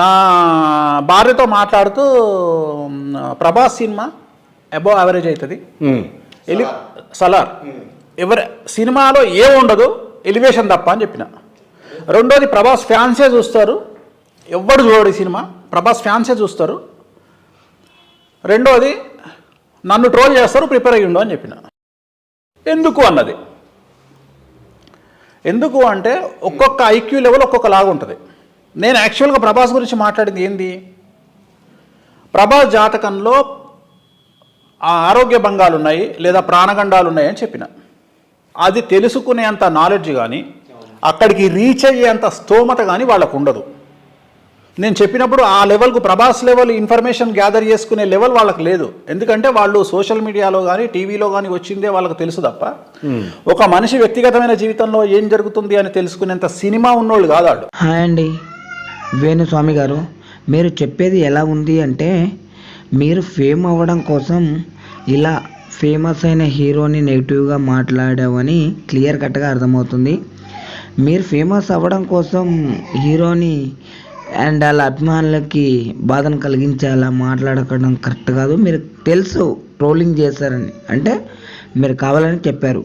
నా భార్యతో మాట్లాడుతూ ప్రభాస్ సినిమా అబౌవ్ యావరేజ్ అవుతుంది ఎలి సలార్. ఎవరి సినిమాలో ఏం ఉండదు ఎలివేషన్ తప్ప అని చెప్పిన. రెండోది ప్రభాస్ ఫ్యాన్సే చూస్తారు. ఎవ్వడు చూడడు ఈ సినిమా ప్రభాస్ ఫ్యాన్సే చూస్తారు. రెండోది నన్ను ట్రోల్ చేస్తారు ప్రిపేర్ అయ్యి ఉండు అని చెప్పిన. ఎందుకు అన్నది? ఎందుకు అంటే ఒక్కొక్క ఐక్యూ లెవెల్ ఒక్కొక్క లాగా ఉంటుంది నేను యాక్చువల్గా ప్రభాస్ గురించి మాట్లాడింది ఏంది? ప్రభాస్ జాతకంలో ఆ ఆరోగ్య భంగాలు ఉన్నాయి లేదా ప్రాణగండాలు ఉన్నాయి అని చెప్పిన. అది తెలుసుకునేంత నాలెడ్జ్ కానీ అక్కడికి రీచ్ అయ్యేంత స్తోమత కానీ వాళ్ళకు ఉండదు. నేను చెప్పినప్పుడు ఆ లెవెల్కు ప్రభాస్ లెవెల్ ఇన్ఫర్మేషన్ గ్యాదర్ చేసుకునే లెవెల్ వాళ్ళకి లేదు. ఎందుకంటే వాళ్ళు సోషల్ మీడియాలో కానీ టీవీలో కానీ వచ్చిందే వాళ్ళకి తెలుసు తప్ప ఒక మనిషి వ్యక్తిగతమైన జీవితంలో ఏం జరుగుతుంది అని తెలుసుకునేంత సినిమా ఉన్నోళ్ళు కాదు వాళ్ళు హాయ్ అండి. వేణుస్వామి గారు మీరు చెప్పేది ఎలా ఉంది అంటే మీరు ఫేమ్ అవ్వడం కోసం ఇలా ఫేమస్ అయిన హీరోని నెగిటివ్గా మాట్లాడావని క్లియర్ కట్గా అర్థమవుతుంది. మీరు ఫేమస్ అవ్వడం కోసం హీరోని అండ్ వాళ్ళ అభిమానులకి బాధను కలిగించేలా మాట్లాడకడం కరెక్ట్ కాదు. మీరు తెలుసు ట్రోలింగ్ చేశారని. అంటే మీరు కావాలని చెప్పారు.